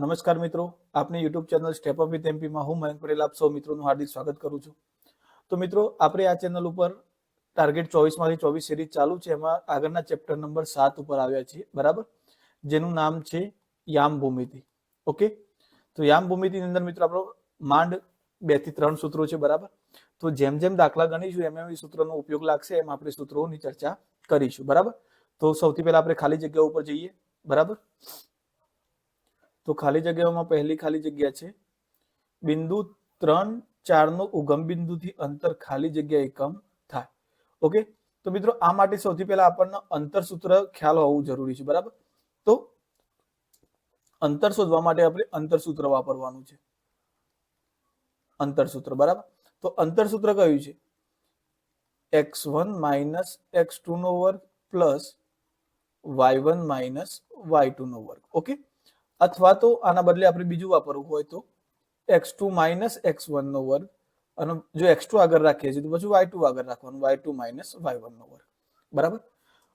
નમસ્કાર મિત્રો, આપની YouTube channel step up with એમપીમાં હું મયંક પટેલ, આપ સૌ મિત્રોનું હાર્દિક સ્વાગત કરું છું. તો મિત્રો, આપણે આ ચેનલ ઉપર ટાર્ગેટ ચોવીસમાંથી ચોવીસ સિરીઝ ચાલુ છે, એમાં આગળના ચેપ્ટર નંબર સાત ઉપર આવ્યા છીએ, બરાબર? જેનું નામ છે યામ ભૂમિતિ, ઓકે? તો યામ ભૂમિતિની અંદર મિત્રો આપણો માંડ બેથી ત્રણ સૂત્રો છે, બરાબર? તો જેમ જેમ દાખલા ગણીશું, એમ એમ સૂત્રનો ઉપયોગ લાગશે, એમ આપણે સૂત્રોની ચર્ચા કરીશું, બરાબર? તો સૌથી પહેલા આપણે ખાલી જગ્યા ઉપર જઈએ, બરાબર? તો ખાલી જગ્યાઓમાં પહેલી ખાલી જગ્યા છે. બિંદુ ત્રણ ચાર નો ઉગમ બિંદુથી અંતર ખાલી જગ્યા એકમ થાય. ઓકે? તો મિત્રો, આ માટે સૌથી પહેલા આપણને અંતર સૂત્ર ખ્યાલ હોવું જરૂરી છે, બરાબર? તો અંતર શોધવા માટે આપણે અંતર સૂત્ર વાપરવાનું છે. અંતર સૂત્ર, બરાબર? તો અંતર સૂત્ર કયું છે? X one minus x two નો વર્ગ plus y one minus y two નો વર્ગ. ઓકે? અથવા તો આના બદલે આપણે બીજું વાપરવું હોય તો x two minus x one નો વર્ગ. અને જો એક્સ ટુ આગળ રાખીએ છીએ તો પછી વાય ટુ આગળ રાખવાનું, y two minus y one નો વર્ગ. બરાબર?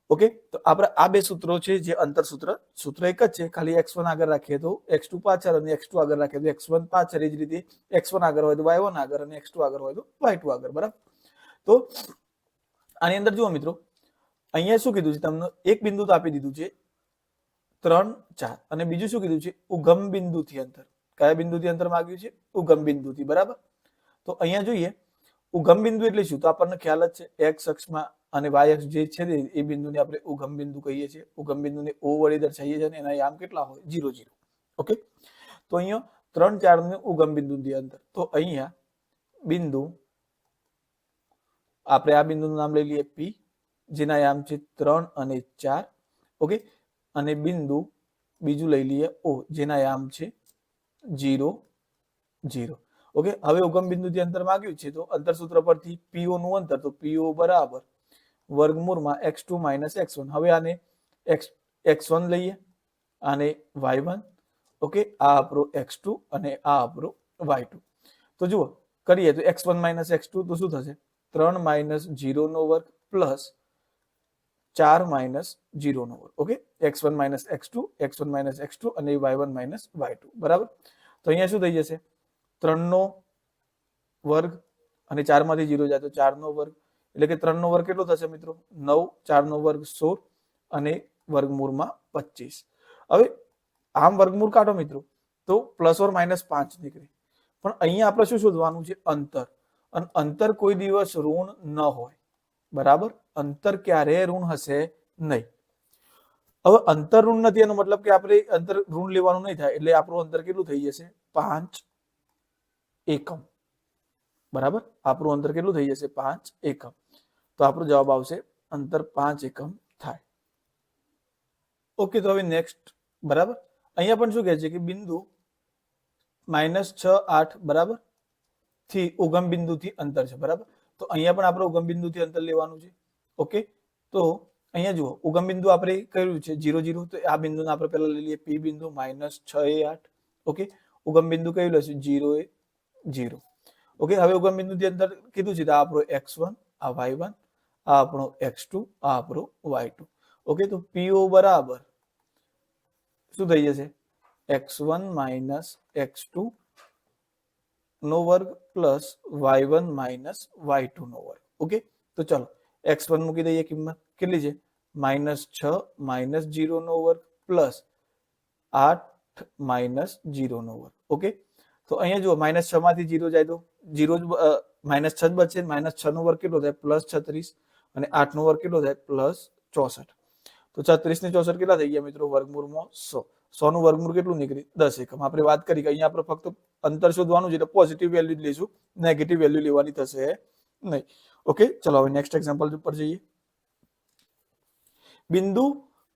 ઓકે? તો આપણે આ બે સૂત્રો છે જે અંતર સૂત્ર સૂત્ર એક જ છે. ખાલી એક્સ વન આગળ રાખીએ તો એક્સ ટુ પાછળ અને એક્સ ટુ આગળ રાખીએ તો એક્સ વન પાછળ. એ જ રીતે એક્સ વન આગળ હોય તો વાય વન આગળ અને એક્સ ટુ આગળ હોય તો વાય ટુ આગળ. બરાબર? તો આની અંદર જુઓ મિત્રો, અહીંયા શું કીધું છે? તમને એક બિંદુ તો આપી દીધું છે. ત્રણ, ચાર. અને બીજું શું કીધું છે? ઉગમ બિંદુથી અંતર. કયા બિંદુથી અંતર માગ્યું છે? ઉગમ બિંદુથી, બરાબર? તો અહીંયા જોઈએ, ઉગમ બિંદુ એટલે શું? તો આપણને ખ્યાલ જ છે એક્સ અક્ષમાં અને વાય અક્ષ જે છે એ બિંદુને આપણે ઉગમ બિંદુ કહીએ છીએ. ઉગમ બિંદુને ઓ વડે દર્શાવીએ છીએ એના યામ કેટલા હોય? જીરો જીરો ઓકે તો અહીંયા ત્રણ ચાર ને ઉગમ બિંદુથી અંતર. તો અહીંયા બિંદુ, આપણે આ બિંદુનું નામ લઈ લઈએ પી જેના યામ છે ત્રણ અને ચાર. ઓકે અને બિંદુ બીજું લઈ લઈએ ઓ, જેના યામ છે જીરો જીરો ઓકે, હવે ઉગમ બિંદુથી અંતર માંગ્યું છે, તો અંતર સૂત્ર પરથી પીઓ નું અંતર, તો પીઓ બરાબર વર્ગમૂળમાં x two minus x one હવે આને એક્સ એક્સ વન લઈએ, આને વાય વન ઓકે, આ આપણો એક્સ ટુ અને આ આપણો વાય ટુ તો જુઓ, કરીએ તો x one minus x two તો શું થશે? ત્રણ માઇનસ જીરો નો વર્ગ પ્લસ ચાર માઇનસ જીરો નો વર્ગ. Okay? X one minus x two x one minus x અને y one minus y two બરાબર? તો અહીંયા શું થઈ જશે? ત્રણનો વર્ગ અને ચારમાંથી જીરો જાય તો ચારનો વર્ગ. એટલે કે ત્રણનો વર્ગ કેટલો થશે મિત્રો? નવ, ચારનો વર્ગ સોળ અને વર્ગમૂળમાં પચીસ. હવે આમ વર્ગમૂળ કાઢો મિત્રો. તો પ્લસ ઓર માઇનસ પાંચ નીકળે. પણ અહીંયા આપણે શું શોધવાનું છે? અંતર. અને અંતર કોઈ દિવસ ઋણ ન હોય. બરાબર? અંતર ક્યારે ઋણ હશે? નહીં. હવે અંતર ઋણ નથી એનો મતલબ કે આપણે અંતર ઋણ લેવાનું નહીં થાય એટલે આપણું અંતર કેટલું થઈ જશે? પાંચ એકમ. બરાબર? આપણું અંતર કેટલું થઈ જશે? પાંચ એકમ. તો આપણો જવાબ આવશે અંતર પાંચ એકમ થાય. ઓકે તો હવે નેક્સ્ટ બરાબર? અહીંયા પણ શું કહે છે કે બિંદુ માઇનસ છ આઠ, બરાબર? થી ઉગમ બિંદુથી અંતર છે, બરાબર? તો અહીંયા પણ આપણે ઉગમ બિંદુથી અંતર લેવાનું છે. ઓકે તો અહીંયા જુઓ, ઉગમ બિંદુ આપણે કર્યું છે, જીરો જીરો, તો આ બિંદુને આપણે પહેલા લઈ લઈએ, પી બિંદુ માઇનસ છ એ આઠ, ઓકે? ઉગમ બિંદુ કયું લેશું? જીરો એ જીરો. ઓકે, હવે ઉગમ બિંદુથી અંતર કીધું છે તો આ આપણો એક્સ વન, આ વાય વન, આ આપણો એક્સ ટુ, આ આપણો વાય ટુ. ઓકે, તો પીઓ બરાબર શું થઈ જશે? X one minus x two નો વર્ગ plus y one minus y two નો વર્ગ. ઓકે, તો ચલો, એક્સ વન મૂકી દઈએ કિંમત. કેટલી છે? માઇનસ છ માઇનસ જીરો નો વર્ગ પ્લસ આઠ માઇનસ જીરો નો વર્ગ. ઓકે? તો અહીંયા જુઓ માઇનસ છ માંથી જીરો જાય તો? જીરો માઇનસ છ જ બચશે માઇનસ છ નો વર્ગ કેટલો થાય? પ્લસ છત્રીસ. અને આઠ નો વર્ગ કેટલો થાય? પ્લસ ચોસઠ. તો છત્રીસ ને ચોસઠ કેટલા થઈ ગયા મિત્રો? વર્ગમૂળમાં સો. સો નું વર્ગમૂળ કેટલું નીકળી? દસ એકમ. આપણે વાત કરી કે અહીંયા આપણે ફક્ત અંતર શોધવાનું છે, એટલે પોઝિટિવ વેલ્યુ જ લઈશું. નેગેટિવ વેલ્યુ લેવાની થશે નહીં. ઓકે? ચલો, હવે નેક્સ્ટ એક્ઝામ્પલ ઉપર જઈએ. બિંદુ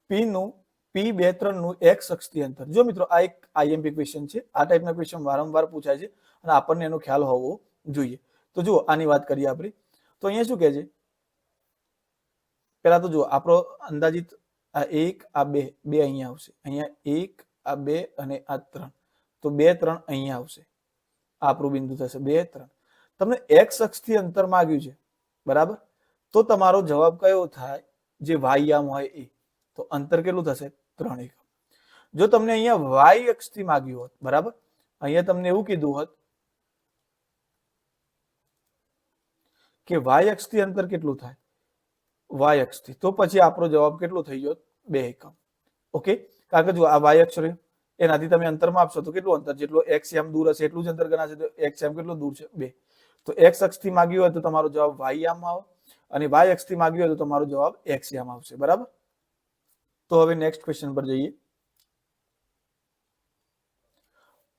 પી નું પી બે ત્રણનું એક્સ અક્ષથી અંતર. જો મિત્રો આ એક આઈએમપી ક્વેશ્ચન છે, આ ટાઈપના ક્વેશ્ચન વારંવાર પૂછાય છે અને આપણને એનો ખ્યાલ હોવો જોઈએ. તો જુઓ, આની વાત કરીએ આપણે. તો અહીંયા શું કહે છે? પેલા તો જુઓ, આપણો અંદાજિત આ એક, આ બે બે અહીંયા આવશે. અહીંયા એક, આ બે અને આ ત્રણ. તો બે, ત્રણ અહીંયા આવશે. આપણું બિંદુ થશે બે, ત્રણ. તમને એક્સ અક્ષથી અંતર માંગ્યું છે, બરાબર? તો તમારો જવાબ કયો થાય? જે વાય યામ હોય એ, તો અંતર કેટલું થશે? ત્રણ એકમ. જો તમને અહીંયા વાય અક્ષથી માગ્યું હોત, બરાબર? અહીંયા તમને એવું કીધું હોત કે વાય અક્ષથી અંતર કેટલું થાય? વાય અક્ષથી. તો પછી આપણો જવાબ કેટલો થઈ ગયો? બે એકમ. ઓકે? કારણ કે જો આ વાય અક્ષ રહ્યું, એનાથી તમે અંતરમાં આપશો તો કેટલું અંતર? જેટલો એક્સ એમ દૂર હશે, એટલું જ અંતર ગણાશે. તો એક્સ એમ કેટલું દૂર છે? બે. તો એક્સ અક્ષથી માગ્યું હોય તો તમારો જવાબ વાય યામમાં આવે. અને વાય અક્ષથી માગ્યું હોય તો તમારો જવાબ એક્સ યામ આવશે. બરાબર? તો હવે નેક્સ્ટ ક્વેશ્ચન પર જઈએ.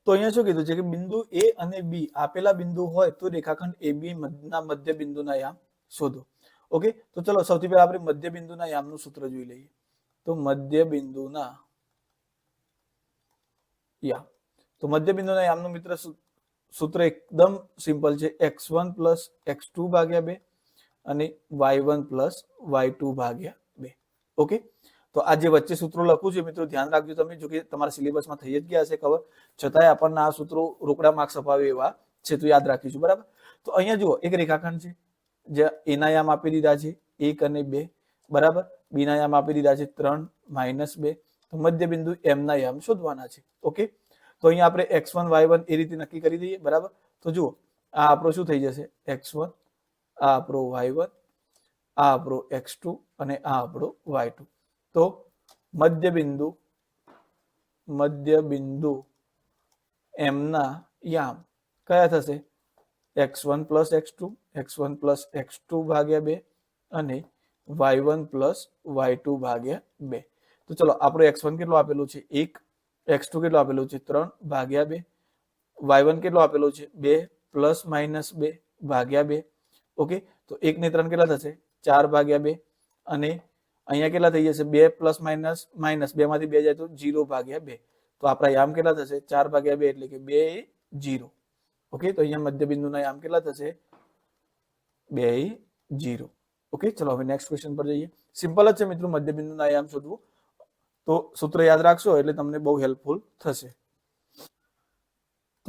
તો અહીંયા શું કીધું છે કે બિંદુ એ અને બી આપેલા બિંદુ હોય તો રેખાખંડ એ બી ના મધ્ય બિંદુના યામ શોધો. ઓકે તો ચલો સૌથી પહેલા આપણે મધ્ય બિંદુના યામનું સૂત્ર જોઈ લઈએ. તો મધ્ય બિંદુના યામ. તો મધ્ય બિંદુના યામનું મિત્ર સૂ- સૂત્ર એકદમ સિમ્પલ છે. X one plus x two ભાગ્યા બે. અને y one plus y two ભાગ્યા બે. ઓકે તો આ જે વચ્ચે સૂત્રો લખું છે મિત્રો ધ્યાન રાખજો તમે જો કે તમારા સિલેબસમાં થઈ જ ગયા હશે ખબર. છતાંય આપણને આ સૂત્રો રોકડા માર્ક્સ અપાવે એવા છે, તો યાદ રાખીશું, બરાબર? તો અહીંયા જુઓ, એક રેખાખંડ છે, જે એના યામ આપી દીધા છે, એક અને બે, બરાબર? બીના યામ આપી દીધા છે, ત્રણ માઇનસ બે. તો મધ્ય બિંદુ એમના યામ શોધવાના છે, ઓકે? તો અહીંયા આપણે એક્સ વન વાય વન એ રીતે નક્કી કરી દઈએ, બરાબર? તો જુઓ, આ આપણો શું થઈ જશે? એક્સ વન આ આપણો વાય વન આ આપણો એક્સ ટુ અને આ આપણો વાય ટુ તો મધ્ય બિંદુ મધ્ય બિંદુ એમના યામ કયા થશે? X one plus x two x one plus x two ભાગ્યા બે અને y one plus y two ભાગ્યા બે. તો ચલો, આપણો એક્સ વન કેટલો આપેલું છે? એક. એક્સ ટુ કેટલો આપેલું છે? ત્રણ ભાગ્યા બે. વાય વન કેટલો આપેલો છે? બે પ્લસ માઇનસ બે ભાગ્યા બે. ઓકે? તો એક ને ત્રણ કેટલા થશે? ચાર ભાગ્યા બે. અને અહીંયા કેટલા થઈ જશે? બે પ્લસ માઇનસ માઇનસ. બે માંથી બે જાય તો જીરો ભાગ્યા બે. તો આપણા યામ કેટલા થશે? ચાર ભાગ્યા બે એટલે કે બે જીરો ઓકે? તો અહીંયા મધ્ય બિંદુના યામ કેટલા થશે? બે જીરો ઓકે? ચલો, હવે નેક્સ્ટ ક્વેશ્ચન પર જઈએ. સિમ્પલ જ છે મિત્રો મધ્ય બિંદુના યામ શોધવું. તો સૂત્ર યાદ રાખશો એટલે તમને બહુ હેલ્પફુલ થશે.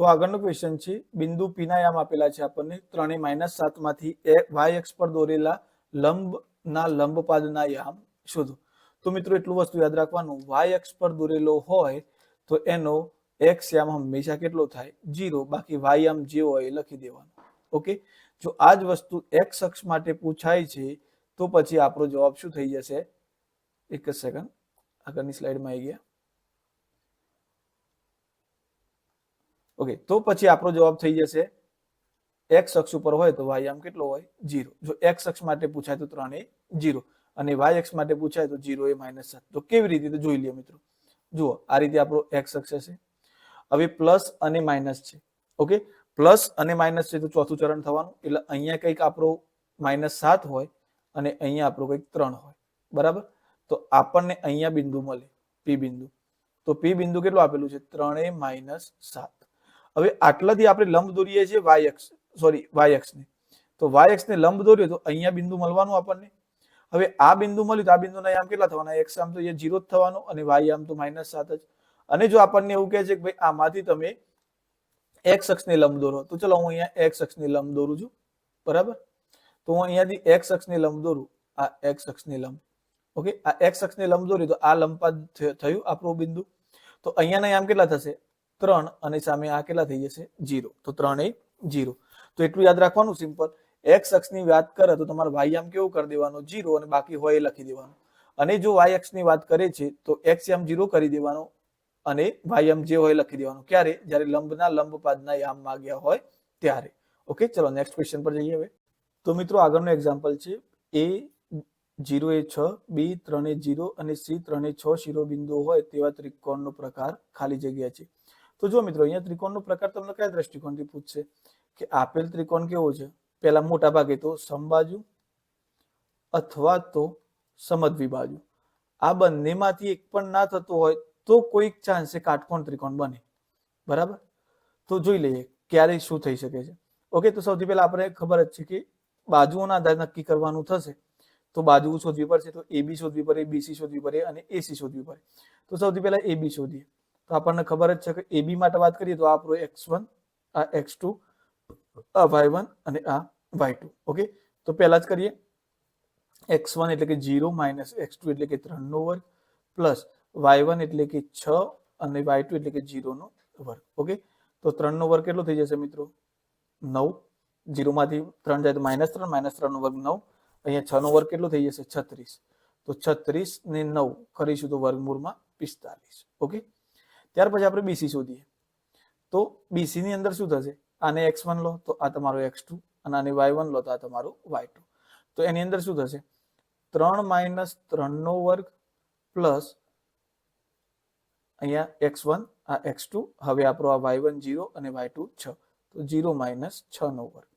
તો આગળનો ક્વેશ્ચન છે, બિંદુ પીનાયામ આપેલા છે આપણને. ત્રણે માઇનસ સાતમાંથી વાય એક્સ પર દોરેલા લંબના લંબપાદના યામ શોધો. તો મિત્રો એટલું વસ્તુ યાદ રાખવાનું વાય અક્ષ પર દોરેલો હોય તો એનો એક્સ યામ હંમેશા કેટલો થાય? જીરો બાકી વાય યામ જે હોય એ લખી દેવાનું. ઓકે જો આ જ વસ્તુ એક્સ અક્ષ માટે પૂછાય છે, તો પછી આપણો જવાબ શું થઈ જશે? એક જ સેકન્ડ આગળની સ્લાઇડમાં આવી ગયા. ઓકે તો પછી આપણો જવાબ થઈ જશે એક્સ અક્ષ ઉપર હોય તો વાય આમ કેટલો હોય? જીરો જો એક્સ અક્ષ માટે પૂછાય તો ત્રણ એ જીરો અને વાય અક્ષ માટે પૂછાય તો જીરો એ માઇનસ સાત. તો કેવી રીતે? જોઈ લઈએ મિત્રો. જુઓ, આ રીતે આપણો એક્સ અક્ષ હશે. હવે પ્લસ અને માઇનસ છે. ઓકે પ્લસ અને માઇનસ છે તો ચોથું ચરણ થવાનું. એટલે અહીંયા કંઈક આપણો માઇનસ સાત હોય અને અહીંયા આપણો કંઈક ત્રણ હોય. બરાબર? તો આપણને અહીંયા બિંદુ મળે. પી બિંદુ. તો પી બિંદુ કેટલું આપેલું છે? ત્રણે માઇનસ સાત. હવે આટલાથી આપણે લંબ દોરીએ છીએ વાય એક્સ સોરી વાય અક્ષને. તો વાય ને લંબ દોર્યો તો અહીંયા બિંદુ મળવાનું આપણને. હવે આ બિંદુ મળ્યું તો આ બિંદુના આમ કેટલા થવાના? એક્સ આમ તો એ જીરો જ થવાનો અને વાય આમ તો માઇનસ સાત જ. અને જો આપણને એવું કહે છે કે ભાઈ આમાંથી તમે એક્સ અક્ષને લંબ દોરો, તો ચલો હું અહીંયા એક્સ અક્ષને લંબ દોરું છું. બરાબર? તો હું અહીંયાથી એક્સ અક્ષને લંબ દોરું. આ એક્સ અક્ષને લંબ. ઓકે આ એક્સ અક્ષને લંબ દોરી તો આ લંબા થયું આપણું બિંદુ. તો અહીંયાના આમ કેટલા થશે? ત્રણ અને સામે આ કેટલા થઈ જશે જીરો તો ત્રણ એ જીરો તો એટલું યાદ રાખવાનું, સિમ્પલ. એક્સ અક્ષની વાત કરે તો તમારે વાય આમ કેવું કરી દેવાનું? જીરો અને બાકી હોય લખી દેવાનું. અને જો વાય અક્ષની વાત કરે છે, તો એક્સ આમ જીરો કરી દેવાનો અને વાય આમ જે હોય લખી દેવાનું. ક્યારે? જ્યારે લંબના લંબપાદના યામ માગ્યા હોય ત્યારે. ઓકે, ચલો નેક્સ્ટ ક્વેશ્ચન પર જઈએ હવે. તો મિત્રો, આગળનું એક્ઝામ્પલ છે. એ જીરો એ છ, બી ત્રણે જીરો અને સી ત્રણે છ શિરોબિંદુ હોય તેવા ત્રિકોણનો પ્રકાર ખાલી જગ્યા છે. તો જો મિત્રો, અહીંયા ત્રિકોણનો પ્રકાર તમને કયા દ્રષ્ટિકોણથી પૂછશે? કે આપેલ ત્રિકોણ કેવો છે? પહેલા મોટા ભાગે તો સમબાજુ અથવા તો સમદ્વિબાજુ આ બંનેમાંથી એક પણ ના થતો હોય તો કોઈક ચાન્સે કાટકોણ ત્રિકોણ બને. બરાબર? તો જોઈ લઈએ ક્યારે શું થઈ શકે છે. ઓકે, તો સૌથી પહેલા આપણે ખબર જ છે કે બાજુઓના આધારે નક્કી કરવાનું થશે. તો બાજુ શોધવી પડશે તો એબી શોધવી પડે બીસી શોધવી પડે અને એસી શોધવી પડે. તો સૌથી પહેલા એબી શોધીએ. તો આપણને ખબર જ છે કે એબી માટે વાત કરીએ તો આપણો એક્સ વન, આ એક્સ ટુ, આ વાય વન અને આ વાય ટુ. ઓકે? તો પહેલા જ કરીએ. એક્સ વન એટલે કે જીરો માઇનસ એક્સ ટુ એટલે કે ત્રણનો વર્ગ પ્લસ વાય વન એટલે કે છ અને વાય ટુ એટલે કે જીરોનો વર્ગ. ઓકે? તો ત્રણનો વર્ગ કેટલો થઈ જશે મિત્રો? નવ. જીરોમાંથી ત્રણ જાય તો માઇનસ ત્રણ, માઇનસ ત્રણનો વર્ગ નવ. અહીંયા છ નો વર્ગ કેટલો થઈ જશે? છત્રીસ. તો છત્રીસ ને નવ કરીશું તો વર્ગમૂળમાં પિસ્તાલીસ. ઓકે? ત્યાર પછી આપણે બીસી શોધીએ. તો બીસી ની અંદર શું થશે? આને એક્સ વન લો, તો આ તમારો એક્સ ટુ અને આને વાય વન લો, તો આ તમારું વાય ટુ તો એની અંદર શું થશે? ત્રણ માઇનસ ત્રણનો વર્ગ પ્લસ અહીંયા એક્સ વન આ એક્સ ટુ હવે આપણો આ વાય વન જીરો અને વાય ટુ છ. તો જીરો માઇનસ છ નો વર્ગ.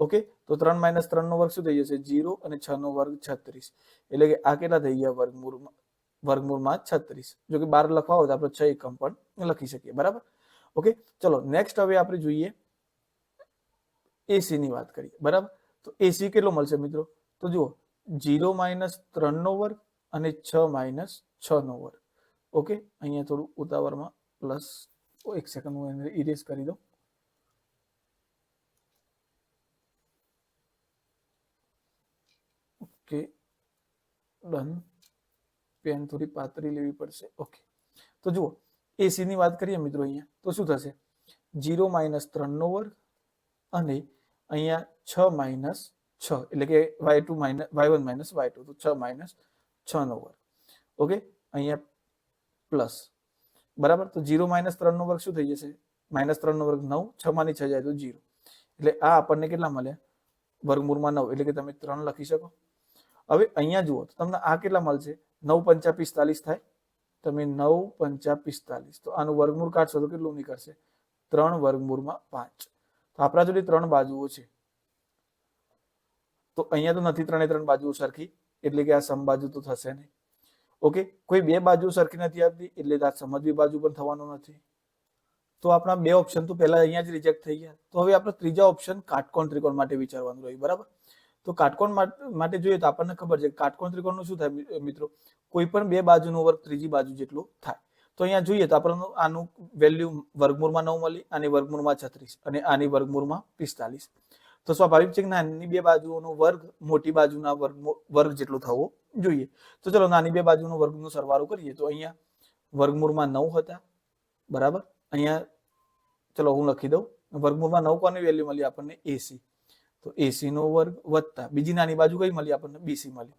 ઓકે તો ત્રણ માઇનસ ત્રણ નો વર્ગ શું થઈ જશે? જીરો અને છ નો વર્ગ છત્રીસ. એટલે કે આ કેટલા થઈ ગયા વર્ગમૂળમાં? વર્ગમૂળમાં છત્રીસ. જો કે બાર લખવા હોય તો આપણે છ એકમ પણ લખી શકીએ. બરાબર? ઓકે? ચલો નેક્સ્ટ હવે આપણે જોઈએ એસી ની વાત કરીએ. બરાબર? તો એસી કેટલો મળશે મિત્રો? તો જુઓ જીરો માઇનસ ત્રણ નો વર્ગ અને છ માઇનસ છ નો વર્ગ. ઓકે? અહીંયા થોડું ઉતાવળમાં પ્લસ એક સેકન્ડ હું એને ઇરેઝ કરી દઉં. ઓકે? ડન પેન થોડી પાતળી લેવી પડશે. ઓકે તો જુઓ એસી ની વાત કરીએ મિત્રો અહીંયા, તો શું થશે? જીરો માઇનસ ત્રણનો વર્ગ અને અહીંયા છ માઇનસ છ, એટલે કે y two minus, y one minus y two, તો છ માઇનસ છ નો વર્ગ. ઓકે અહીંયા પ્લસ. બરાબર? તો જીરો માઇનસ ત્રણ નો વર્ગ શું થઈ જશે? માઇનસ ત્રણ નો વર્ગ નવ, છ માંથી છ જાય તો જીરો એટલે આ આપણને કેટલા મળ્યા? વર્ગમૂળમાં નવ, એટલે કે તમે ત્રણ લખી શકો. હવે અહીંયા જુઓ, તો તમને આ કેટલા મળશે? નવ પંચા પિસ્તાલીસ થાય? તમે નવ પંચા પિસ્તાલીસ. તો આનું વર્ગમૂળ કાઢશો તો કેટલું નીકળશે? ત્રણ વર્ગમૂળમાં પાંચ. તો આપણા જોડે ત્રણ બાજુઓ છે. તો અહીંયા તો નથી ત્રણે ત્રણ બાજુઓ સરખી, એટલે કે આ સમબાજુ તો થશે નહીં. ઓકે? કોઈ બે બાજુ સરખી નથી આપતી એટલે આ સમજવી બાજુ પણ થવાનું નથી. તો આપણા બે ઓપ્શન તો પહેલા અહીંયા જ રિજેક્ટ થઈ ગયા. તો હવે આપણે ત્રીજા ઓપ્શન કાટકોણ ત્રિકોણ માટે વિચારવાનું રહ્યું, બરાબર? તો કાટકોણ માટે જોઈએ તો આપણને ખબર છે કાટકોણ ત્રિકોણનું શું થાય મિત્રો? કોઈ પણ બે બાજુનો વર્ગ ત્રીજી બાજુ જેટલો થાય. તો અહીંયા જોઈએ તો આપણને આનું વેલ્યુ વર્ગમૂળમાં નવ મળી આની વર્ગમૂળમાં છત્રીસ અને આની વર્ગમૂળમાં પિસ્તાલીસ. તો સ્વાભાવિક છે કે નાની બે બાજુઓનો વર્ગ મોટી બાજુના વર્ગ વર્ગ જેટલો થવો જોઈએ. તો ચલો નાની બે બાજુનો વર્ગનો સરવાળો કરીએ. તો અહીંયા વર્ગમૂળમાં નવ હતા. બરાબર? અહીંયા ચલો હું લખી દઉં. વર્ગમૂળમાં નવ કોની વેલ્યુ મળી? આપણને એસી. તો એસી નો વર્ગ વત્તા, બીજી નાની બાજુ કઈ મળી આપણને? બીસી મળી.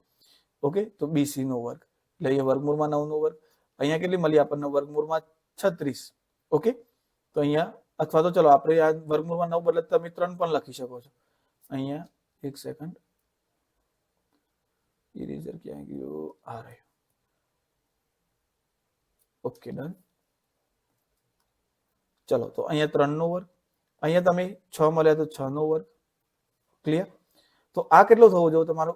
ઓકે તો બીસી નો વર્ગ. એટલે અહીંયા વર્ગમૂળમાં નવ નો વર્ગ. અહીંયા કેટલી મળી આપણને? વર્ગમૂળમાં છત્રીસ. ઓકે તો અહીંયા, અથવા તો ચલો, આપણે આ વર્ગમૂળમાં નવ બદલે તમે ત્રણ પણ લખી શકો છો. અહીંયા, એક સેકન્ડ ઇરેઝર ક્યાં ગયો? આ રહ્યો. ઓકે ડન ચલો, તો અહીંયા ત્રણ નો વર્ગ. અહીંયા તમે છ મળ્યા તો છ નો વર્ગ. ક્લિયર તો આ કેટલો થવો જોઈએ? તમારો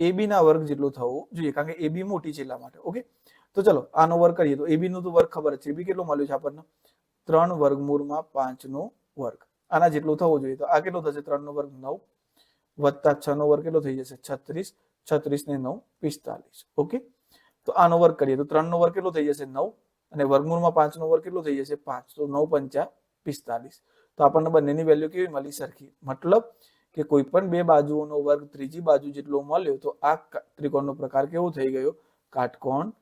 એબી ના વર્ગ જેટલો થવો જોઈએ, કારણ કે એબી મોટી છે એટલા માટે ઓકે તો ચલો, આનો વર્ગ કરીએ. તો એબી નું તો વર્ગ ખબર છે. એબી કેટલો મળ્યો છે આપણને? ત્રણ વર્ગમૂળમાં પાંચ નો વર્ગ. આના જેટલો થવો જોઈએ. તો આ કેટલો થશે? ત્રણ નો વર્ગ નવ વત્તા છ નો વર્ગ કેટલો થઈ જશે? છત્રીસ. છત્રીસ ને નવ પિસ્તાલીસ ઓકે તો આનો વર્ગ કરીએ. તો ત્રણ નો વર્ગ કેટલો થઈ જશે? નવ. અને વર્ગમૂળમાં પાંચ નો વર્ગ કેટલો થઈ જશે? પાંચ. તો નવ પંચા પિસ્તાલીસ. તો આપણને બંનેની વેલ્યુ કેવી મળી સરખી? મતલબ કે કોઈ પણ બે બાજુઓનો વર્ગ ત્રીજી બાજુ જેટલો મળ્યો તો આ ત્રિકોણનો પ્રકાર કેવો થઈ ગયો? કાટકોણ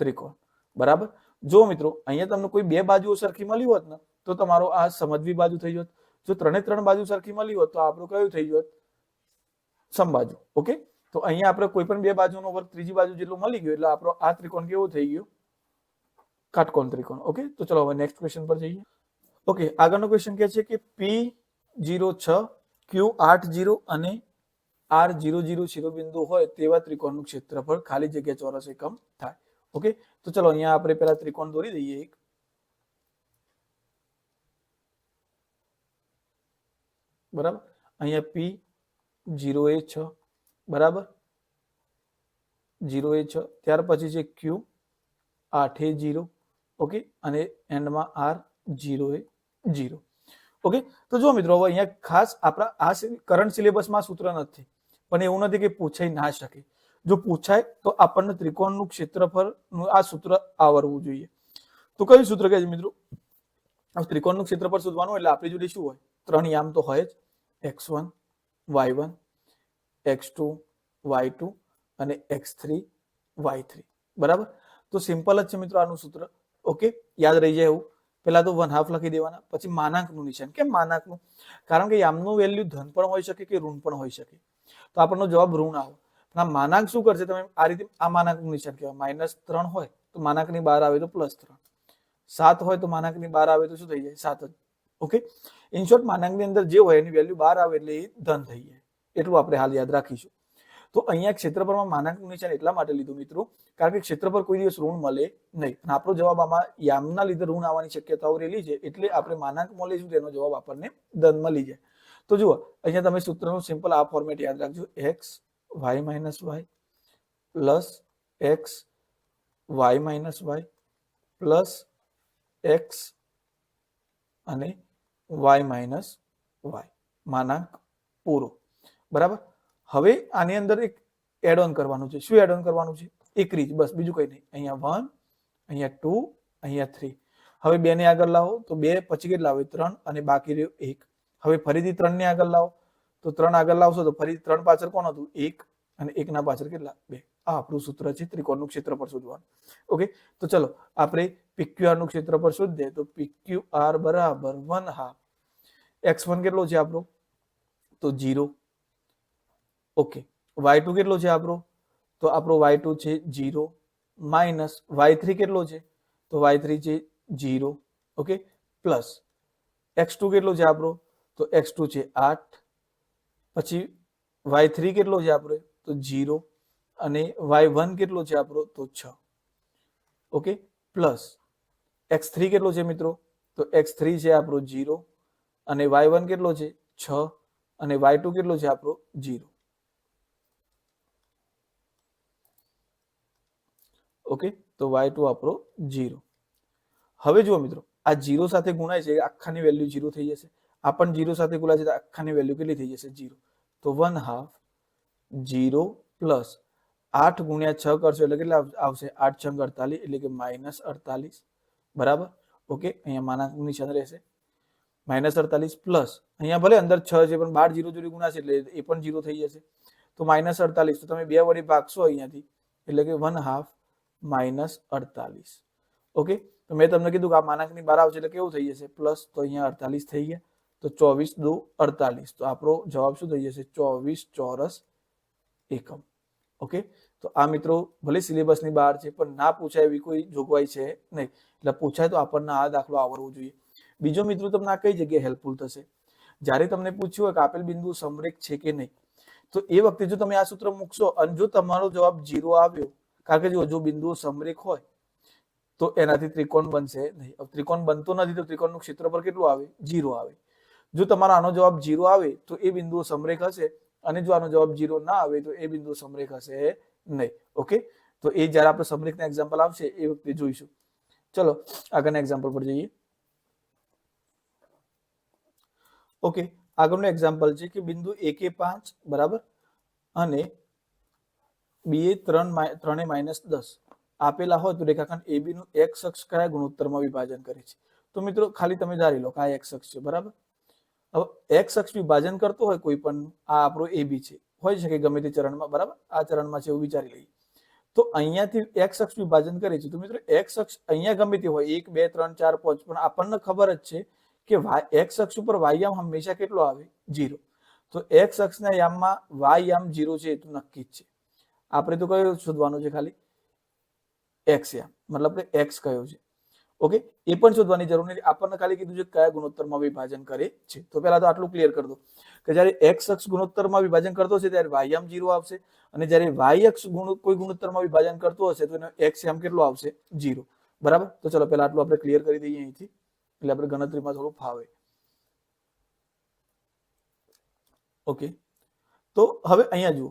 ત્રિકોણ. બરાબર? જો મિત્રો, અહીંયા તમને કોઈ બે બાજુઓ સરખી મળી હોત ને, તો તમારો આ સમજવી બાજુ થઈ જોત. જો ત્રણે ત્રણ બાજુ સરખી મળી હોત તો આપણું કયું થઈ જોત? સમબાજુ. ઓકે? તો અહીંયા આપણે કોઈ પણ બે બાજુનો વર્ગ ત્રીજી બાજુ જેટલો મળી ગયો એટલે આપણો આ ત્રિકોણ કેવો થઈ ગયો? કાટકોણ ત્રિકોણ. ઓકે? તો ચલો હવે નેક્સ્ટ ક્વેશ્ચન પર જઈએ. ઓકે, આગળનો ક્વેશ્ચન કહે છે કે પી જીરો છ ક્યુ આઠ જીરો અને આર જીરો જીરો શિરોબિંદુ હોય તેવા ત્રિકોણનું ક્ષેત્રફળ ખાલી જગ્યા ચોરસ એકમ થાય. ઓકે? તો ચલો અહીંયા આપણે પેલા ત્રિકોણ દોરી દઈએ એક. બરાબર? અહીંયા પી જીરો એ છ. બરાબર? જીરો એ છ. ત્યાર પછી છે ક્યુ આઠ એ જીરો. ઓકે? અને એન્ડમાં આર જીરો એ જીરો. ઓકે? તો જો મિત્રો, હવે અહીંયા ખાસ આપણા આ કરંટ સિલેબસમાં સૂત્ર નથી. પણ એવું નથી કે પૂછાઈ ના શકે. જો પૂછાય, તો આપણને ત્રિકોણનું ક્ષેત્રફળનું આ સૂત્ર આવડવું જોઈએ. તો કયું સૂત્ર કહે છે મિત્રો? ત્રિકોણનું ક્ષેત્રફળ શોધવાનું એટલે આપણી જોડે શું હોય? ત્રણ યામ તો હોય જ. X one, y one, x two, y two અને એક્સ થ્રી, વાય થ્રી. બરાબર? તો સિમ્પલ જ છે મિત્રો આનું સૂત્ર. ઓકે? યાદ રહી જાય એવું. પહેલા તો વન હાફ લખી દેવાના, પછી માનાંકનું નિશાન. કેમ માનાંકનું? કારણ કે યામનું વેલ્યુ ધન પણ હોઈ શકે કે ઋણ પણ હોઈ શકે. તો આપણનો જવાબ ઋણ આવે. આ માનાંક શું કરશે? તમે આ રીતે આ માનાંકનું નિશાન કહેવાય. માઇનસ ત્રણ હોય તો માનાંકની બહાર આવે તો પ્લસ ત્રણ. સાત હોય તો માનાંકની બહાર આવે તો શું થઈ જાય? સાત જ. ઓકે ઇન શોર્ટ માનાંકની અંદર જે હોય એની વેલ્યુ બહાર આવે એટલે એ ધન થઈ જાય. એટલું આપણે હાલ યાદ રાખીશું. તો અહીંયા ક્ષેત્રફળમાં માનાંકનું નિશાન એટલા માટે લીધું મિત્રો, કારણ કે ક્ષેત્રફળ કોઈ દિવસ ઋણ મળે નહીં. આપણો જવાબ આમાં યામના લીધે ઋણ આવવાની શક્યતાઓ રહેલી છે, એટલે આપણે માનાંકમાં લઈશું તેનો જવાબ આપણને ધન મળી જાય તો જુઓ, અહીંયા તમે સૂત્રનું સિમ્પલ આ ફોર્મેટ યાદ રાખજો. X y minus y plus x y minus y plus x અને વાય માઇનસ વાય માનાંક પૂરો. બરાબર? હવે આની અંદર એક એડ ઓન કરવાનું છે. શું એડ ઓન કરવાનું છે? એક રીચ બસ, બીજું કંઈ નહીં. અહીંયા વન અહીંયા ટુ અહીંયા થ્રી હવે બે ને આગળ લાવો, તો બે, પછી કેટલા આવે? ત્રણ, અને બાકી રહ્યો એક. હવે ફરીથી ત્રણ ને આગળ લાવો, તો ત્રણ આગળ લાવશો, તો ફરી ત્રણ પાછળ કોણ હતું? એક, અને એકના પાછળ કેટલા? બે. આ આપણું સૂત્ર છે, ત્રિકોણનું ક્ષેત્રફળ શોધવાનું. ઓકે? તો ચલો, આપણે પીક્યુઆરનું ક્ષેત્રફળ શોધીએ, તો પીક્યુઆર બરાબર વન હાફ એક્સ વન કેટલો છે આપણો? તો જીરો ઓકે. વાય ટુ કેટલો છે આપણો? તો આપણો વાય ટુ છે જીરો માઇનસ વાય થ્રી કેટલો છે? તો વાય થ્રી છે zero okay? Plus x two કેટલો છે આપણો? તો એક્સ ટુ છે આઠ. પછી વાય થ્રી કેટલો છે આપણો? તો જીરો અને વાય વન કેટલો છે આપણો? તો છ. ઓકે? પ્લસ એક્સ થ્રી કેટલો છે મિત્રો? તો એક્સ થ્રી છે આપણો જીરો અને વાય વન કેટલો છે? છ. અને વાય ટુ કેટલો છે આપણો? Zero okay? તો વાય ટુ આપણો જીરો હવે જુઓ મિત્રો, આ જીરો સાથે ગુણાય છે, આખાની વેલ્યુ જીરો થઈ જશે. આ પણ જીરો સાથે ગુણાય છે, તો આખાની વેલ્યુ કેટલી થઈ જશે? જીરો તો વન હાફ જીરો પ્લસ આઠ ગુણ્યા છ કરશો એટલે કેટલા આવશે? આઠ છંગ અડતાલીસ એટલે કે માઇનસ અડતાલીસ. બરાબર? ઓકે? અહીંયા માનાંક નિશાન રહેશે. માઇનસ અડતાલીસ પ્લસ અહીંયા ભલે અંદર છ છે, પણ બાર જીરો જોડે ગુણાશે એટલે એ પણ જીરો થઈ જશે. તો માઇનસ અડતાલીસ, તો તમે બે વડે ભાગશો અહીંયાથી. એટલે કે વન હાફ માઇનસ અડતાલીસ. ઓકે? તો મેં તમને કીધું કે આ માનાંકની બહાર આવશે એટલે કેવું થઈ જશે? પ્લસ તો અહીંયા અડતાલીસ થઈ ગયા. તો ચોવીસ દો અડતાલીસ. તો આપણો જવાબ શું થઈ જશે? ચોવીસ ચોરસ એકમ. ઓકે? તો આ મિત્રો ભલે સિલેબસની બહાર છે, પણ ના પૂછાય એવી કોઈ જોગવાઈ છે નહીં. એટલે પૂછાય તો આપણને આ દાખલો આવડવો જોઈએ. બીજો મિત્રો તમને આ કઈ જગ્યાએ હેલ્પફુલ થશે? જ્યારે તમને પૂછ્યું હોય કે આપેલ બિંદુ સમરેખ છે કે નહીં, તો એ વખતે જો તમે આ સૂત્ર મૂકશો અને જો તમારો જવાબ જીરો આવ્યો કારણ કે જો જો બિંદુઓ સમરેખ હોય, તો એનાથી ત્રિકોણ બનશે નહીં. હવે ત્રિકોણ બનતો નથી, તો ત્રિકોણનું ક્ષેત્રફળ કેટલું આવે? જીરો આવે. જો તમારો આનો જવાબ જીરો આવે, તો એ બિંદુઓ સમરેખ હશે. અને જો આનો જવાબ જીરો ના આવે, તો એ બિંદુ સમરેખ હશે નહીં. ઓકે? તો એ જ્યારે આપણે સમરેખના એક્ઝામ્પલ આવશે, એ વખતે જોઈશું. ચલો, આગળના એક્ઝામ્પલ પર જઈએ. ઓકે? આગળનું એક્ઝામ્પલ છે કે બિંદુ એક પાંચ, બરાબર? અને બી એ ત્રણ ત્રણે માઇનસ દસ. આપેલા હોય તો રેખાખંડ એ બી નું એક્સ અક્ષ કયા ગુણોત્તરમાં વિભાજન કરે છે. તો મિત્રો, ખાલી તમે ધારી લો કે આ એક્સ અક્ષ છે, બરાબર? હવે એક્સ અક્ષ વિભાજન કરતો હોય કોઈ પણ, આ આપણો એ બી છે. હોય શકે ગમે તે ચરણમાં, બરાબર? આ ચરણમાં છે એવું વિચારી લઈએ. તો અહીંયાથી એક્સ અક્ષ વિભાજન કરે છે. તો મિત્રો એક્સ અક્ષ અહીંયા ગમે તે હોય, એક, બે, ત્રણ, ચાર, પાંચ, પણ આપણને ખબર જ છે કે વાય એક્સ અક્ષ ઉપર વાયામ હંમેશા કેટલો આવે? જીરો તો એક્સ અક્ષના યામમાં વાયામ જીરો છે એ તો નક્કી જ છે. આપણે તો કયો શોધવાનું છે ખાલી? એક્સ યામ મતલબ કે એક્સ કયો છે? ઓકે એ પણ શોધવાની જરૂર નથી. આપણને ખાલી કીધું છે કયા ગુણોત્તરમાં વિભાજન કરે છે. તો પહેલા તો આટલું ક્લિયર કરી દો. કે જ્યારે એક્સ અક્ષ ગુણોત્તરમાં વિભાજન કરતો છે ત્યારે વાય એમ જીરો આવશે. અને જ્યારે વાય અક્ષ ગુણ, કોઈ ગુણોત્તરમાં વિભાજન કરતો હશે તો એનો એક્સ એમ કેટલો આવશે? જીરો બરાબર? તો ચલો પહેલા આટલું આપણે ક્લિયર કરી દઈએ અહીંથી. એટલે આપણે ગણતરીમાં થોડું ફાવે. ઓકે તો હવે અહીંયા જુઓ.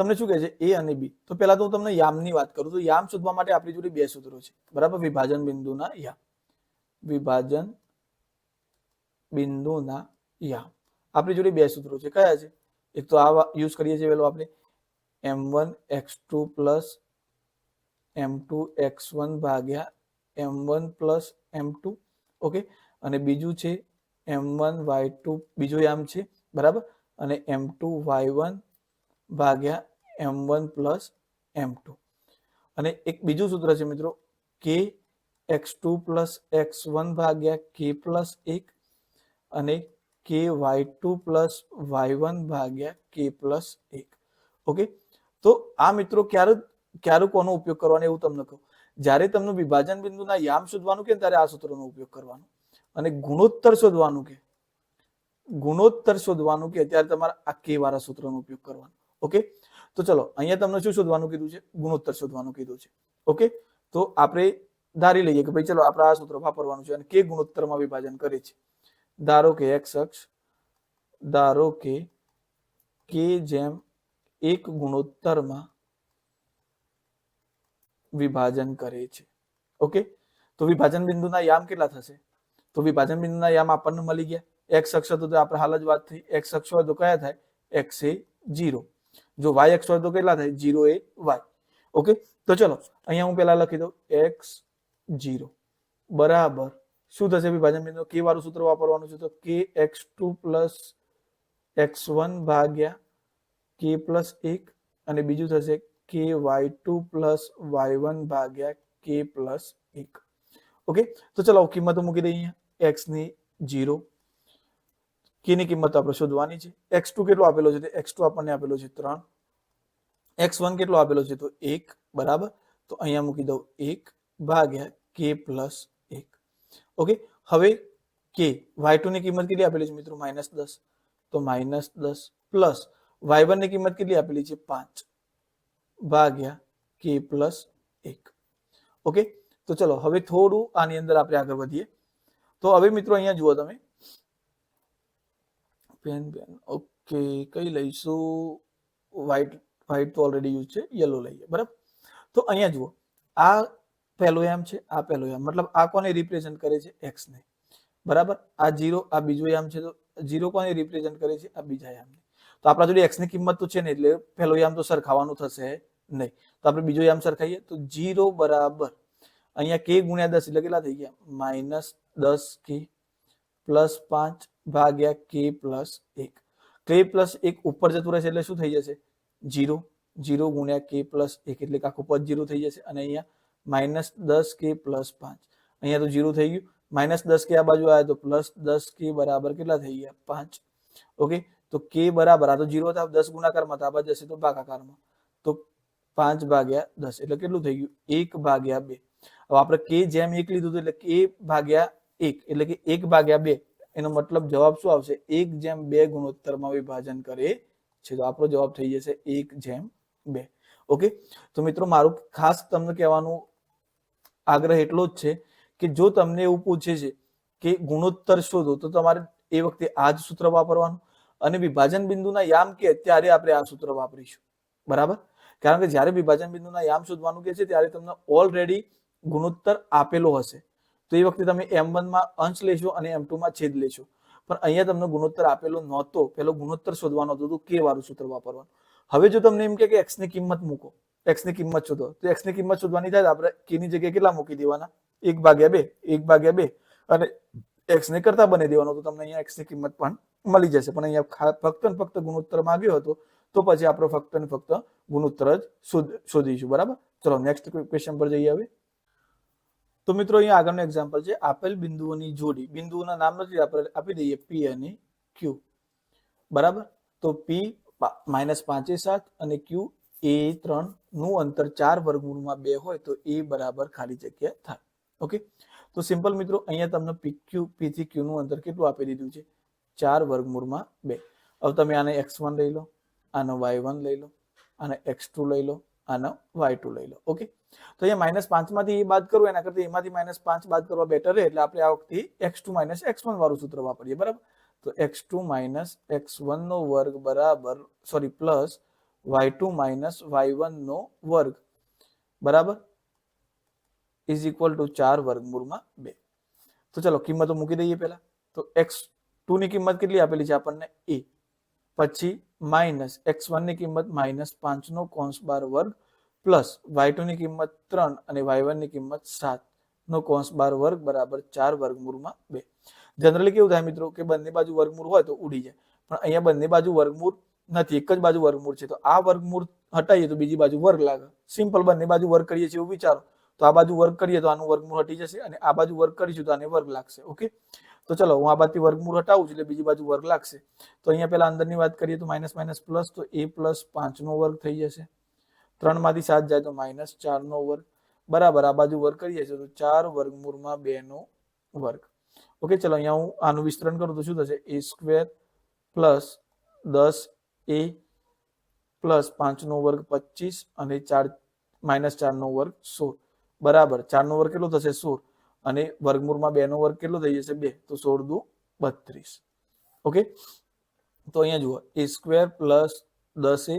તમને શું કહે છે? એ અને બી. તો પહેલા તો હું તમને યામની વાત કરું. તો યામ શોધવા માટે આપણી જોડે બે સૂત્રો છે. બરાબર? વિભાજન બિંદુના યામ. વિભાજન બિંદુના યામ. આપણી જોડે બે સૂત્રો છે. કયા છે? એક તો આ યુઝ કરીએ છીએ પેલો આપણે. M one x two plus m two x one ભાગ્યા m one plus m two. Okay? અને બીજું છે એમ વન વાય ટુ. બીજો યામ છે. બરાબર? અને એમ ટુ વાય વન ભાગ્યા m one plus m two. અને એક બીજું સૂત્ર છે મિત્રો, કે x two plus x one ભાગ્યા કે પ્લસ એક અને k y two plus y one ભાગ્યા કે પ્લસ એક. ઓકે? તો આ મિત્રો ક્યારે ક્યારે કોનો ઉપયોગ કરવાનો એવું તમને કહું. જ્યારે તમને વિભાજન બિંદુના યામ શોધવાનું કે ત્યારે આ સૂત્રનો ઉપયોગ કરવાનો. અને ગુણોત્તર શોધવાનું કે, ગુણોત્તર શોધવાનું કે ત્યારે તમારે આ કે વાળા સૂત્રનો ઉપયોગ કરવાનો. ઓકે? તો ચલો, અહીંયા તમને શું શોધવાનું કીધું છે? ગુણોત્તર શોધવાનું કીધું છે. ઓકે? તો આપણે ધારી લઈએ કે ભાઈ, ચલો, આપણે આ સૂત્ર વાપરવાનું છે અને કે ગુણોત્તરમાં વિભાજન કરે છે. ધારો કે એક્સ અક્ષ, ધારો કે કે જેમ એક ગુણોત્તરમાં વિભાજન કરે છે. ઓકે? તો વિભાજન બિંદુના યામ કેટલા થશે? તો વિભાજન બિંદુના યામ આપણને મળી ગયા. એક્સ અક્ષ હતો તો આપણે હાલ જ વાત થઈ. એક્સ અક્ષ હોય તો કયા થાય? એક્સ એ જીરો જો વાય એક્સ હોય તો કેટલા થાય? જીરો એ વાય ઓકે તો ચલો, અહીંયા હું પેલા લખી દઉં. એક્સ જીરો બરાબર. શું થશે વિભાજન બિંદુ કે વાળું સૂત્ર વાપરવાનું છે તો k x two plus x one ભાગ્યા કે પ્લસ એક. અને બીજું થશે k y two plus y one ભાગ્યા કે પ્લસ એક. ઓકે તો ચલો, કિંમતો મૂકી દઈએ અહીંયા. એક્સની જીરો કે ની કિંમત આપણે શોધવાની છે એક્સ ટુ કેટલો આપેલો છે એક્સ ટુ આપણને આપેલો છે ત્રણ એક્સ વન કેટલો આપેલો છે તો એક બરાબર તો અહીંયા મૂકી દઉં એક ભાગ્યા કે પ્લસ એક ઓકે હવે કે વાય ટુ ની કિંમત કેટલી આપેલી છે મિત્રો માઇનસ દસ તો માઇનસ દસ પ્લસ વાય વનની કિંમત કેટલી આપેલી છે પાંચ ભાગ્યા કે પ્લસ એક ઓકે તો ચલો હવે થોડું આની અંદર આપણે આગળ વધીએ તો હવે મિત્રો અહીંયા જુઓ તમે પેન પેન ઓકે કઈ લઈશું? વ્હાઈટ વ્હાઈટ તો ઓલરેડી યુઝ છે યલો લઈએ, બરાબર? તો અહીંયા જુઓ, આ પહેલો યામ છે, આ પહેલો યામ. મતલબ આ કોને રિપ્રેઝન્ટ કરે છે? એક્સ ને. બરાબર? આ જીરો આ બીજો યામ છે, તો જીરો કોને રિપ્રેઝન્ટ કરે છે? આ બીજા યામને. તો આપણા જોડે એક્સની કિંમત તો છે ને, એટલે પહેલો યામ તો સરખાવાનું થશે નહીં. તો આપણે બીજો યામ સરખાઈએ, તો જીરો બરાબર. અહીંયા કે ગુણ્યા દસ, એટલે કેટલા થઈ ગયા? માઇનસ દસ કે પ્લસ પાંચ ભાગ્યા કે પ્લસ એક. કે પ્લસ એક ઉપર જતું રહેશે એટલે શું થઈ જશે? જીરો જીરો ગુણ્યા કે પ્લસ એક એટલે આખું પદ જીરો થઈ જશે. અને અહીંયા માઇનસ દસ કે પ્લસ પાંચ. અહીંયા તો જીરો થઈ ગયું. માઇનસ દસ કે આ બાજુ આવે તો પ્લસ દસ કે બરાબર કેટલા થઈ ગયા? પાંચ. ઓકે તો કે બરાબર, આ તો જીરો હતા, દસ ગુણાકારમાં હતા, આ બાજુ જશે તો ભાગાકારમાં. તો પાંચ ભાગ્યા દસ એટલે કેટલું થઈ ગયું? એક ભાગ્યા બે. હવે આપણે કે જેમ એક લીધું હતું એટલે કે ભાગ્યા એક. એટલે કે એક ભાગ્યા બે. એનો મતલબ જવાબ શું આવશે? એક જેમ બે ગુણોત્તરમાં વિભાજન કરે છે. તો આપણો જવાબ થઈ જશે એક જેમ બે. ઓકે? તો મિત્રો, મારું ખાસ તમને કહેવાનું આગ્રહ એટલો જ છે કે જો તમને એવું પૂછે છે કે ગુણોત્તર શોધો, તો તમારે એ વખતે આ જ સૂત્ર વાપરવાનું. અને વિભાજન બિંદુના યામ કે ત્યારે આપણે આ સૂત્ર વાપરીશું. બરાબર? કારણ કે જ્યારે વિભાજન બિંદુના યામ શોધવાનું કે છે, ત્યારે તમને ઓલરેડી ગુણોત્તર આપેલો હશે. તો એ વખતે તમે એમ વનમાં અંશ લેશો અને એમ ટુમાં છેદ લેશો. પણ અહીંયા તમને ગુણોત્તર આપેલો નહોતો. પેલો ગુણોત્તર શોધવાનો હતો તો કે વાળું સૂત્ર વાપરવાનું. હવે જો તમને એમ કે એક્સની કિંમત મૂકો. એક્સની કિંમત શોધો. તો એક્સની કિંમત શોધવાની થાય આપણે કે ની જગ્યાએ કેટલા મૂકી દેવાના? એક ભાગ્યા બે. એક ભાગ્યા બે. અને એક્સ ને કરતા બની દેવાનો તો તમને અહીંયા એક્સની કિંમત પણ મળી જશે. પણ અહીંયા ફક્ત ને ફક્ત ગુણોત્તર માંગ્યો હતો તો પછી આપણે ફક્ત ને ફક્ત ગુણોત્તર જ શોધીશું. બરાબર? ચલો નેક્સ્ટ ક્વેશ્ચન પર જઈએ હવે. તો મિત્રો અહીંયા આગળનું એક્ઝામ્પલ છે, આપેલ બિંદુઓની જોડી. બિંદુઓના નામ નથી આપી દઈએ પી અને ક્યુ બરાબર? તો પી માઇનસ પાંચે સાત અને ક્યુ એ ત્રણનું અંતર ચાર વર્ગમૂળમાં બે હોય તો એ બરાબર ખાલી જગ્યા થાય. ઓકે? તો સિમ્પલ મિત્રો, અહીંયા તમને પી ક્યુ પી થી ક્યુ નું અંતર કેટલું આપી દીધું છે? ચાર વર્ગમૂળમાં બે. હવે તમે આને એક્સ વન લઈ લો, આનો વાય વન લઈ લો, આને એક્સ લઈ લો, આનો વાય ટુ લઈ લો. ઓકે? તો અહીંયા માઇનસ પાંચમાંથી એ બાદ કરવું એના કરતા એમાંથી માઇનસ પાંચ બાદ કરવા બેટર રહે, એટલે આપણે આ વખતે x two minus x one વાળું સૂત્ર વાપરીએ, બરાબર? તો x two minus x one નો વર્ગ બરાબર sorry plus y two minus y one નો વર્ગ, બરાબર? ઇઝ ઇક્વલ ટુ ચાર વર્ગમૂળમાં બે. તો ચલો, કિંમતો મૂકી દઈએ પહેલા. તો એક્સ ટુ ની કિંમત કેટલી આપેલી છે આપણને? એ. પછી માઇનસ એક્સ વનની કિંમત માઇનસ પાંચ નો કોન્સ બાર વર્ગ પ્લસ વાય ટુ ની કિંમત ત્રણ અને વાય વનની કિંમત સાત નો કોન્સ બાર વર્ગ બરાબર ચાર વર્ગમૂળમાં બે. જનરલી કેવું થાય મિત્રો કે બંને બાજુ વર્ગમૂળ હોય તો ઉડી જાય. પણ અહીંયા બંને બાજુ વર્ગમૂળ નથી, એક જ બાજુ વર્ગમૂળ છે. તો આ વર્ગમૂળ હટાઈએ તો બીજી બાજુ વર્ગ લાગે. સિમ્પલ બંને બાજુ વર્ગ કરીએ છીએ એવું વિચારો. તો આ બાજુ વર્ગ કરીએ તો આનું વર્ગમૂળ હટી જશે અને આ બાજુ વર્ગ કરીશું તો આને વર્ગ લાગશે, ઓકે? તો ચલો, હું આ બાજુથી વર્ગમૂળ હટાવું છું એટલે બીજી બાજુ વર્ગ લાગશે. તો અહીંયા પહેલા અંદરની વાત કરીએ તો માઇનસ માઇનસ પ્લસ તો એ પ્લસ પાંચનો વર્ગ થઈ જશે. ત્રણમાંથી સાત જાય તો માઇનસ ચારનો વર્ગ. બરાબર, આ બાજુ વર્ગ કરીએ છીએ તો ચાર વર્ગમૂળમાં બેનો વર્ગ. ઓકે ચલો અહીંયા હું આનું વિસ્તરણ કરું તો શું થશે? એ સ્ક્વેર પ્લસ દસ એ પ્લસ પાંચનો વર્ગ પચીસ અને ચાર માઇનસ ચારનો વર્ગ સોળ. બરાબર, ચારનો વર્ગ કેટલો થશે? સોળ. અને વર્ગમૂળમાં બેનો વર્ગ કેટલો થઈ જશે? બે. તો સોળ દુ બત્રીસ. ઓકે તો અહીંયા જુઓ એ સ્ક્વેર પ્લસ દસ એ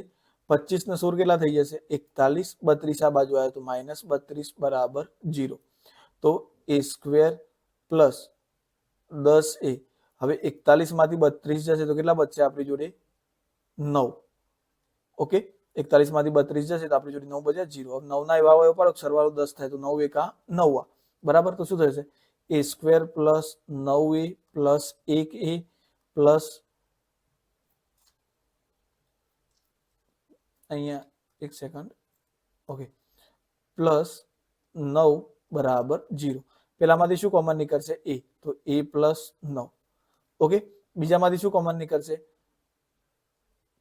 પચીસ ને સોળ કેટલા થઈ જશે એકતાલીસ બત્રીસ આ બાજુ આવ્યો તો માઇનસ બત્રીસ બરાબર જીરો તો એ સ્ક્વેર પ્લસ દસ એ હવે એકતાલીસમાંથી બત્રીસ જશે તો કેટલા બચશે આપણી જોડે નવ ઓકે એકતાલીસમાંથી બત્રીસ જશે તો આપણી જોડે નવ બચ્યા જીરો હવે નવના એવા હોય પાડો સરવાળો દસ થાય તો નવ એકા નવ બરાબર તો શું થશે એ સ્ક્વેર પ્લસ નવ એ પ્લસ એક એ પ્લસ અહીંયા એક સેકન્ડ ઓકે પ્લસ નવ બરાબર જીરો પેલામાંથી શું કોમન નીકળશે? એ તો એ પ્લસ નવ. ઓકે બીજામાંથી શું કોમન નીકળશે?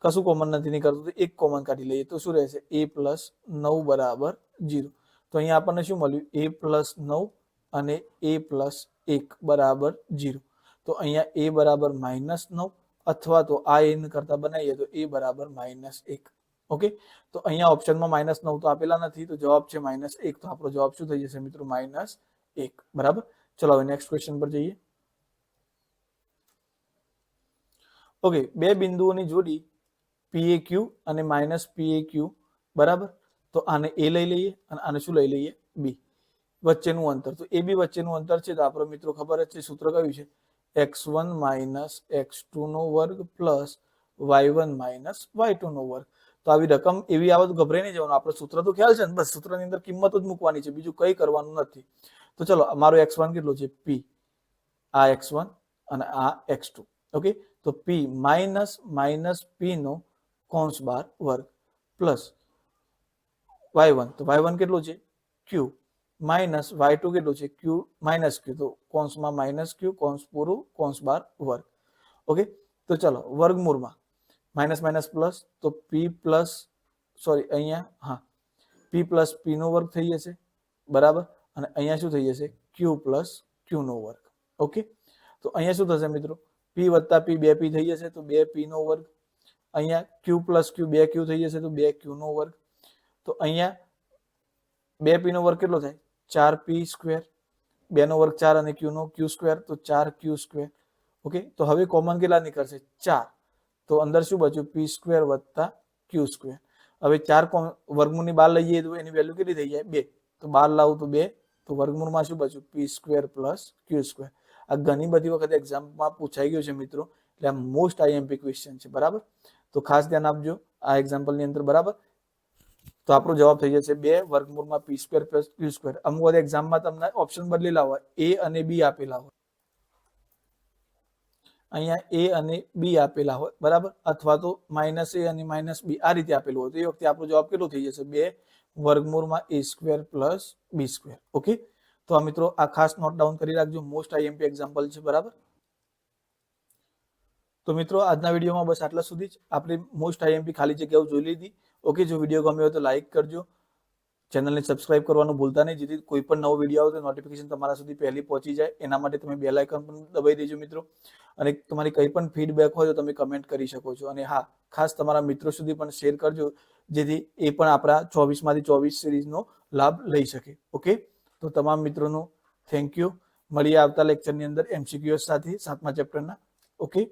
કશું કોમન નથી નીકળતું. તો એક કોમન કાઢી લઈએ તો શું રહેશે? એ પ્લસ નવ બરાબર જીરો તો અહીંયા આપણને શું મળ્યું? એ પ્લસ નવ અને એ પ્લસ એક બરાબર જીરો તો અહીંયા એ બરાબર માઇનસ નવ અથવા તો આ એન કરતા બનાવીએ તો એ બરાબર માઇનસ એક. ઓકે તો અહીંયા ઓપ્શનમાં માઇનસ નવ તો આપેલા નથી, તો જવાબ છે માઇનસ એક. તો આપણો જવાબ શું થઈ જશે મિત્રો? માઇનસ એક. બરાબર? ચલો હવે નેક્સ્ટ ક્વેશ્ચન પર જઈએ. ઓકે બે બિંદુઓની જોડી પીએ ક્યુ અને માઇનસ પીએ ક્યુ બરાબર? તો આને એ લઈ લઈએ અને આને શું લઈ લઈએ? બી વચ્ચેનું અંતર. તો એ બી વચ્ચેનું અંતર છે તો આપણો મિત્રો ખબર જ છે સૂત્ર કયું છે? X one minus x two નો વર્ગ plus y one minus y two નો વર્ગ. તો આવી રકમ, એવી આવે તો ગભરાઈ નહીં જવાનું. આપણે સૂત્ર તો ખ્યાલ છે ને, બસ સૂત્રની અંદર કિંમત જ મૂકવાની છે. બીજું કંઈ કરવાનું નથી. તો ચલો, મારો એક્સ વન કેટલો છે? પી. આ એક્સ વન અને આ એક્સ ટુ. ઓકે? તો પી માઇનસ માઇનસ પી નો કોન્સ બાર વર્ગ પ્લસ વાય વન. તો વાય વન કેટલું છે? ક્યુ. માઇનસ વાય ટુ કેટલું છે? Q minus q. તો કોન્સમાં માઇનસ ક્યુ, કોન્સ પૂરું, કોન્સ બાર વર્ગ. ઓકે? તો ચલો, વર્ગમૂળમાં. માઇનસ માઇનસ પ્લસ તો પી પ્લસ સોરી અહીંયા હા પી પ્લસ પીનો વર્ગ થઈ જશે બરાબર અને અહીંયા શું થઈ જશે? ક્યુ પ્લસ ક્યુનો વર્ગ. ઓકે તો અહીંયા શું થશે મિત્રો? પી વત્તા પી બે પી થઈ જશે, તો બે પીનો વર્ગ. અહીંયા ક્યુ પ્લસ ક્યુ બે ક્યુ થઈ જશે, તો બે ક્યુનો વર્ગ. તો અહીંયા બે પીનો વર્ગ કેટલો થાય? ચાર પી સ્ક્વેર બેનો વર્ગ ચાર અને ક્યુનો ક્યુ સ્ક્વેર તો ચાર ક્યુ સ્ક્વેર ઓકે તો હવે કોમન કેટલા નીકળશે? ચાર. તો અંદર શું બચ્યું? પી સ્ક્વેર વત્તા ક્યુ સ્ક્વેર હવે ચાર વર્ગમૂળની બાર લઈએ તો એની વેલ્યુ કેટલી થઈ જાય? બે. તો બાર લાવું તો બે. તો વર્ગમૂળમાં શું બચ્યું? P square plus q square આ ઘણી બધી વખત એક્ઝામમાં પૂછાઈ ગયું છે મિત્રો. એટલે આ મોસ્ટ આઈએમપી ક્વેશ્ચન છે. બરાબર? તો ખાસ ધ્યાન આપજો. આ એક્ઝામ્પલની અંદર બરાબર? તો આપણો જવાબ થઈ જશે બે વર્ગમૂળમાં p square plus q square અમુક વખત એક્ઝામમાં તમને ઓપ્શન બદલેલા હોય. એ અને બી આપેલા હોય. અહીંયા એ અને બી આપેલા હોય, બરાબર? અથવા તો માઇનસ એ અને માઇનસ બી આ રીતે આપેલું હોય. તો એ વખતે આપણો જવાબ કેટલો થઈ જશે? બે વર્ગમૂળમાં a square plus b square okay તો આ મિત્રો આ ખાસ નોટ ડાઉન કરી રાખજો. મોસ્ટ આઈએમપી એક્ઝામ્પલ છે, બરાબર? તો મિત્રો આજના વિડીયોમાં બસ આટલા સુધી જ. આપણે મોસ્ટ આઈએમપી ખાલી જગ્યાઓ જોઈ લીધી. ઓકે જો વીડિયો ગમ્યો હોય તો લાઈક કરજો. ચેનલને સબસ્ક્રાઇબ કરવાનું ભૂલતા નહીં. જેથી કોઈ પણ નવો વીડિયો આવે તો નોટિફિકેશન તમારા સુધી પહેલી પહોંચી જાય. એના માટે તમે બેલ આઇકન પણ દબાઈ દેજો મિત્રો. અને તમારી કંઈ પણ ફીડબેક હોય તો તમે કમેન્ટ કરી શકો છો. અને હા, ખાસ તમારા મિત્રો સુધી પણ શેર કરજો, જેથી એ પણ આપણા ચોવીસમાંથી ચોવીસ સિરીઝનો લાભ લઈ શકે. ઓકે તો તમામ મિત્રોનું થેન્ક યુ મળીએ આવતા લેક્ચરની અંદર એમસીક્યુએસ સાથે સાતમા ચેપ્ટરના ઓકે